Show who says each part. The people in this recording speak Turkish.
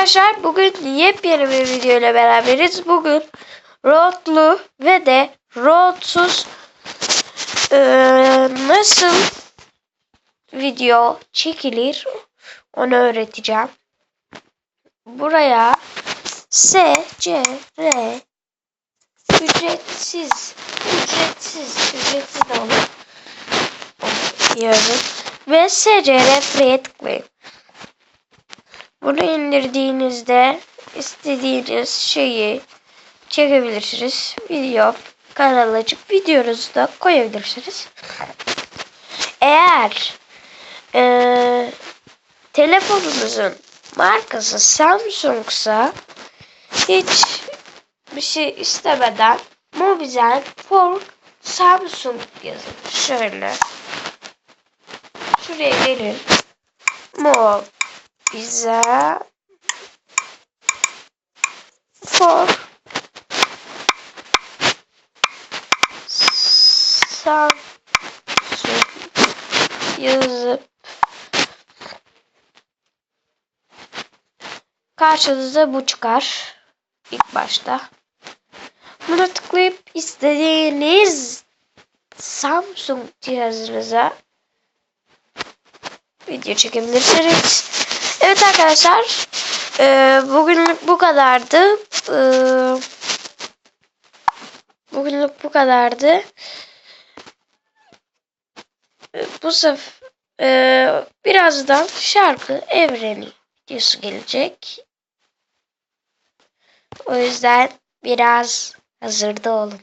Speaker 1: arkadaşlar bugün yepyeni bir video ile beraberiz. Bugün roadlu ve de roadsuz eee, nasıl video çekilir onu öğreteceğim. Buraya S, C, R ücretsiz ücretsiz ücretsiz de olur. Diyorum. Ve SCR Free'ye tıklayın. Bunu indirdiğinizde istediğiniz şeyi çekebilirsiniz. Video kanal açıp videonuzu da koyabilirsiniz. Eğer eee telefonunuzun markası Samsung'sa hiç bir şey istemeden Mobizen for Samsung yazın. Şöyle. Şuraya gelin. Mo bize for Samsung yazıp karşınıza bu çıkar ilk başta. Buna tıklayıp istediğiniz Samsung cihazınıza video çekebilirsiniz. Evet arkadaşlar. eee, bugünlük bu kadardı. Eee, bugünlük bu kadardı. Eee, bu sefer eee, birazdan şarkı evreni videosu gelecek. O yüzden biraz hazırda olun.